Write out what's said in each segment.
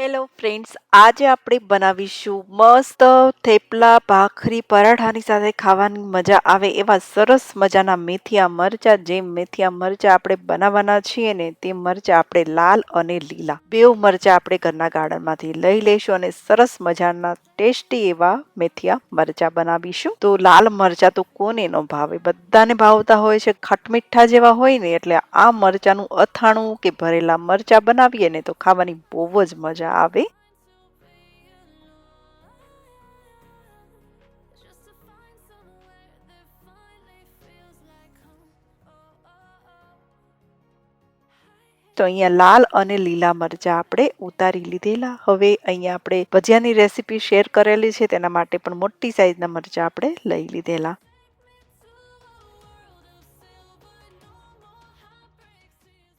Hello friends આજે આપણે બનાવીશું મસ્ત થેપલા ભાખરી પરાઠાની સાથે ખાવાની મજા આવે એવા સરસ મજાના મેથીયા મરચા. જે મેથીયા મરચા આપણે બનાવવાના છીએ ને તે મરચા આપણે લાલ અને લીલા. બેવ મરચા આપણે ઘરના ગાર્ડનમાંથી લઈ લઈશું અને સરસ મજાના ટેસ્ટી એવા મેથીયા મરચા બનાવીશું. તો લાલ મરચા તો કોને ન ભાવે? બધાને ભાવતા હોય છે, ખટમીઠા જેવા હોય ને એટલે આ મરચાનું અથાણું કે ભરેલા મરચા બનાવીએ ને તો ખાવાની બહુ જ મજા આવે. તો અહીંયા લાલ અને લીલા મરચા આપણે ઉતારી લીધેલા. હવે અહીંયા આપણે ભજીયાની રેસીપી શેર કરેલી છે, તેના માટે પણ મોટી સાઈઝના મરચા આપણે લઈ લીધેલા.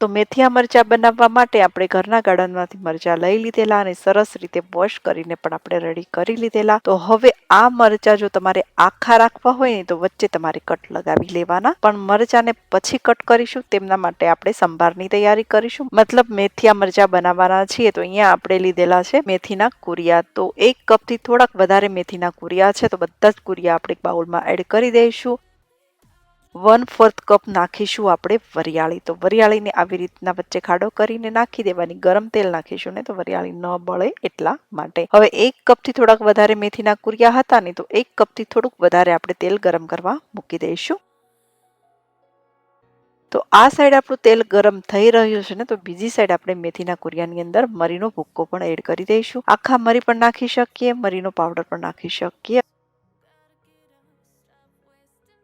તો મેથીયા મરચા બનાવવા માટે આપણે ઘરના ગાર્ડનમાંથી મરચા લઈ લીધેલા અને સરસ રીતે વોશ કરીને પણ આપણે રેડી કરી લીધેલા. તો હવે આ મરચા જો તમારે આખા રાખવા હોય ને તો વચ્ચે તમારે કટ લગાવી લેવાના. પણ મરચાને પછી કટ કરીશું, તેમના માટે આપણે સંભારની તૈયારી કરીશું. મતલબ મેથીયા મરચા બનાવવાના છીએ તો અહીંયા આપણે લીધેલા છે મેથીના કુરિયા. તો એક કપથી થોડાક વધારે મેથીના કુરિયા છે તો બધા જ કુરિયા આપણે બાઉલમાં એડ કરી દઈશું. વન ફોર્થ કપ નાખીશું આપણે વરિયાળી. તો વરિયાળીને આવી રીતના વચ્ચે ખાડો કરીને નાખી દેવાની. ગરમ તેલ નાખીશું ને તો વરિયાળી ન બળે એટલા માટે. હવે એક કપથી થોડાક વધારે મેથીના કુરિયા હતા ને તો એક કપથી થોડુંક વધારે આપણે તેલ ગરમ કરવા મૂકી દઈશું. તો આ સાઈડ આપણું તેલ ગરમ થઈ રહ્યું છે ને તો બીજી સાઈડ આપણે મેથીના કુરિયાની અંદર મરીનો ભૂક્કો પણ એડ કરી દઈશું. આખા મરી પણ નાખી શકીએ, મરીનો પાવડર પણ નાખી શકીએ.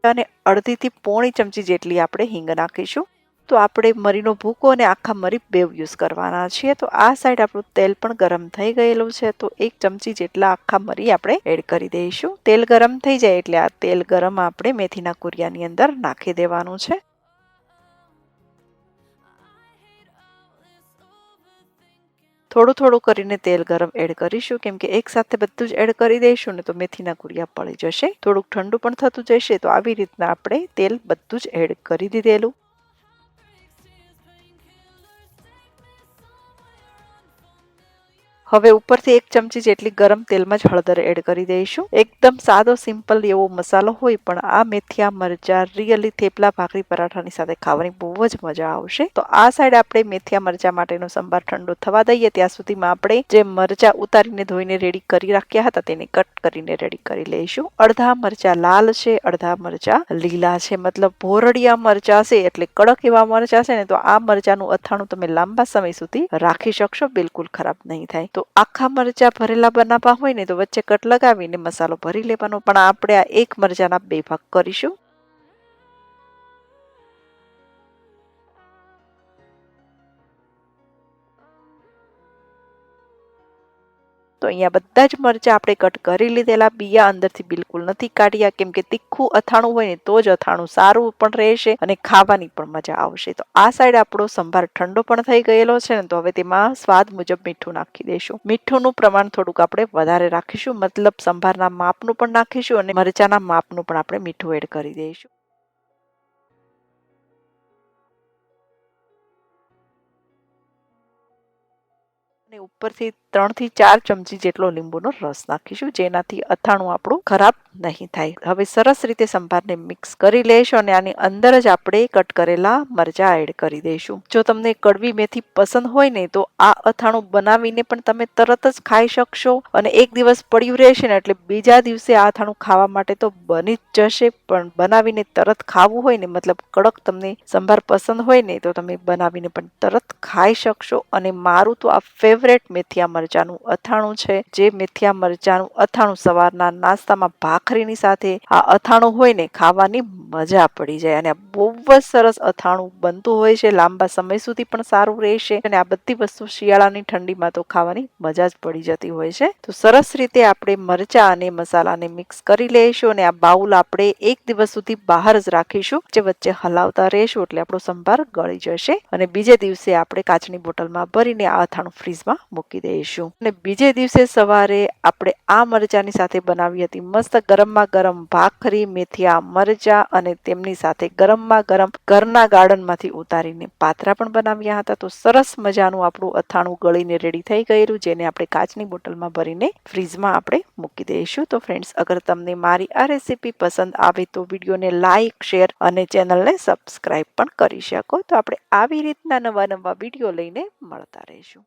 અને અડધીથી પોણી ચમચી જેટલી આપણે હિંગ નાખીશું. તો આપણે મરીનો ભૂકો અને આખા મરી બેવ યુઝ કરવાના છીએ. તો આ સાઈડ આપણું તેલ પણ ગરમ થઈ ગયેલું છે. તો એક ચમચી જેટલા આખા મરી આપણે એડ કરી દઈશું. તેલ ગરમ થઈ જાય એટલે આ તેલ ગરમ આપણે મેથીના કુરિયાની અંદર નાખી દેવાનું છે. થોડું થોડું કરીને તેલ ગરમ એડ કરીશું, કેમ કે એક સાથે બધું જ એડ કરી દઈશું ને તો મેથીના કુરિયા પડી જશે. થોડુંક ઠંડુ પણ થતું જશે, તો આવી રીતના આપણે તેલ બધું જ એડ કરી દીધેલું. હવે ઉપરથી એક ચમચી જેટલી ગરમ તેલમાં જ હળદર એડ કરી દઈશું. એકદમ સાદો, સિમ્પલ એવો મસાલો હોય, પણ આ મેથિયા, મરચા, રિયલી થેપલા, ભાખરી, પરાઠાની સાથે ખાવાની બહુ જ મજા આવશે. તો આ સાઈડ આપણે મેથિયા, મરચા માટેનો સંભાર ઠંડો થવા દઈએ. ત્યાં સુધીમાં આપણે જે મરચા ઉતારીને ધોઈને રેડી કરી રાખ્યા હતા, તેને કટ કરીને રેડી કરી લઈશું. અડધા મરચા લાલ છે, અડધા મરચા લીલા છે. મતલબ ભોરડિયા મરચા છે, એટલે કડક એવા મરચા છે ને, તો આ મરચાનું અથાણું તમે લાંબા સમય સુધી રાખી શકશો. બિલકુલ ખરાબ નહીં થાય. તો આખા મરચા ભરેલા બનાવવા હોય ને તો વચ્ચે કટ લગાવીને મસાલો ભરી લેવાનો. પણ આપણે આ એક મરચાના બે ભાગ કરીશું. તો અહીંયા બધા જ મરચાં આપણે કટ કરી લીધેલા, બિયા અંદરથી બિલકુલ નથી કાઢ્યા. કેમ કે તીખું અથાણું હોય ને, તો જ અથાણું સારું પણ રહેશે અને ખાવાની પણ મજા આવશે. તો આ સાઈડ આપણો સંભાર ઠંડો પણ થઈ ગયેલો છે ને, તો હવે તેમાં સ્વાદ મુજબ મીઠું નાખી દઈશું. મીઠુંનું પ્રમાણ થોડુંક આપણે વધારે રાખીશું. મતલબ સંભારના માપનું પણ નાખીશું અને મરચાના માપનું પણ આપણે મીઠું એડ કરી દઈશું. અને ઉપરથી ત્રણથી ચાર ચમચી જેટલો લીંબુનો રસ નાખીશું, જેનાથી અથાણું આપણું ખરાબ નહીં થાય. હવે સરસ રીતે સંભારને મિક્સ કરી લઈશું અને આની અંદર જ આપણે કટ કરેલા મરચા એડ કરી દઈશું. જો તમને કડવી મેથી પસંદ હોય ને, તો આ અથાણું બનાવીને પણ તમે તરત જ ખાઈ શકશો અને એક દિવસ પડ્યું રહેશે ને, એટલે બીજા દિવસે આ અથાણું ખાવા માટે તો બની જ જશે. પણ બનાવીને તરત ખાવું હોય ને, મતલબ કડક તમને સંભાર પસંદ હોય ને, તો તમે બનાવીને પણ તરત ખાઈ શકશો. અને મારું તો આ ફેવરેટ મેથિયા મરચાનું અથાણું છે, જે મેથિયા મરચાનું અથાણું સવારના નાસ્તામાં ભાખરીની સાથે આ અથાણું હોય ને ખાવાની મજા પડી જાય અને બહુ જ સરસ અથાણું બનતું હોય છે, લાંબા સમય સુધી પણ સારું રહેશે અને આ બધી વસ્તુ શિયાળાની ઠંડીમાં તો ખાવાની મજા જ પડી જતી હોય છે. તો સરસ રીતે આપણે મરચા અને મસાલાને મિક્સ કરી લઈશું અને આ બાઉલ આપણે એક દિવસ સુધી બહાર જ રાખીશું, જે વચ્ચે હલાવતા રહેશું એટલે આપણો સંભાર ગળી જશે અને બીજે દિવસે આપણે કાચની બોટલમાં ભરીને આ અથાણું ફ્રીજમાં મૂકી દઈશું. દઈશું અને બીજે દિવસે સવારે આપણે આ મરચાની સાથે બનાવી હતી મસ્ત ગરમમાં ગરમ ભાખરી, મેથિયા, મરચા અને તેમની સાથે ગરમમાં ગરમ ઘરના ગાર્ડનમાંથી ઉતારીને પાત્રા પણ બનાવ્યા હતા. તો સરસ મજાનું આપણું અથાણું ગળીને રેડી થઈ ગયેલું, જેને આપણે કાચની બોટલમાં ભરીને ફ્રીજમાં આપણે મૂકી દઈશું. તો ફ્રેન્ડ્સ, અગર તમને મારી આ રેસીપી પસંદ આવે તો વિડીયોને લાઈક, શેર અને ચેનલને સબસ્ક્રાઈબ પણ કરી શકો. તો આપણે આવી રીતના નવા નવા વીડિયો લઈને મળતા રહીશું.